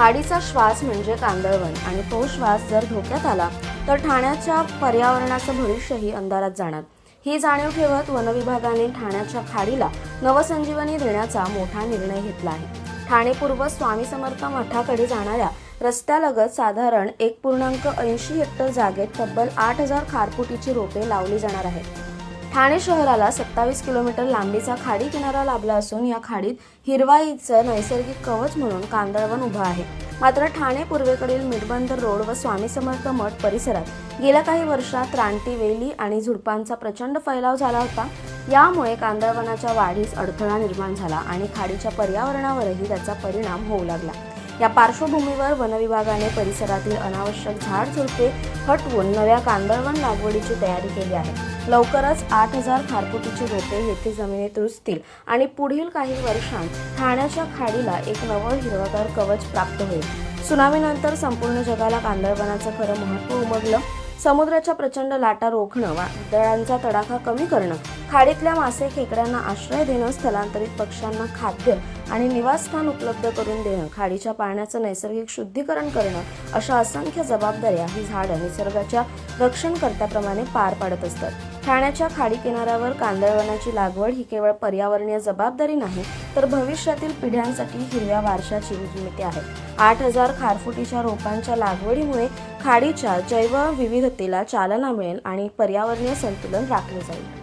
खाडीचा श्वास म्हणजे कांदळवन आणि तो श्वास जर धोक्यात आला तर ठाण्याच्या पर्यावरणाचं भविष्यही अंधारात जाणार. ही जाणीव ठेवत वनविभागाने ठाण्याच्या खाडीला नवसंजीवनी देण्याचा मोठा निर्णय घेतला आहे. ठाणे पूर्व स्वामी समर्थ मठाकडे जाणाऱ्या रस्त्यालगत साधारण एक पूर्णांक ऐंशी हेक्टर जागेत तब्बल आठ हजार खारफुटीची रोपे लावली जाणार आहेत. ठाणे शहराला सत्तावीस किलोमीटर लांबीचा खाडी किनारा लाभला असून या खाडीत हिरवाईचं नैसर्गिक कवच म्हणून कांदळवन उभं आहे. मात्र ठाणे पूर्वेकडील मिठबंदर रोड व स्वामी समर्थ मठ परिसरात गेल्या काही वर्षात रानटी वेली आणि झुडपांचा प्रचंड फैलाव झाला होता. यामुळे कांदळवनाच्या वाढीस अडथळा निर्माण झाला आणि खाडीच्या पर्यावरणावरही त्याचा परिणाम होऊ लागला. या पार्श्वभूमीवर वनविभागाने परिसरातील अनावश्यक झाड झुडपे हटवून नव्या कांदळवन लागवडीची तयारी केली आहे. लवकरच आठ हजार खारफुटीची रोपे येथे जमिनीत रुजतील आणि पुढील काही वर्षांत ठाण्याच्या खाडीला एक नवं हिरवगार कवच प्राप्त होईल. सुनामीनंतर संपूर्ण जगाला कांदळवनाचं खरं महत्त्व उमगलं. समुद्राच्या प्रचंड लाटा रोखणं वादळांचा तडाखा कमी करणं खाडीतल्या मासे खेकड्यांना आश्रय देणं स्थलांतरित पक्ष्यांना खाद्य आणि निवासस्थान उपलब्ध करून देणं खाडीच्या पाण्याचं नैसर्गिक शुद्धीकरण करणं अशा असंख्य जबाबदाऱ्या ही झाडं निसर्गाच्या रक्षणकर्त्याप्रमाणे पार पाडत असतात. ठाण्याच्या खाडी किनाऱ्यावर कांदळवनाची लागवड ही केवळ पर्यावरणीय जबाबदारी नाही तर भविष्यातील पिढ्यांसाठी हिरव्या वारशाची निर्मिती आहे. आठ हजार खारफुटीच्या रोपांच्या लागवडीमुळे खाडीच्या जैवविविधतेला चालना मिळेल आणि पर्यावरणीय संतुलन राखले जाईल.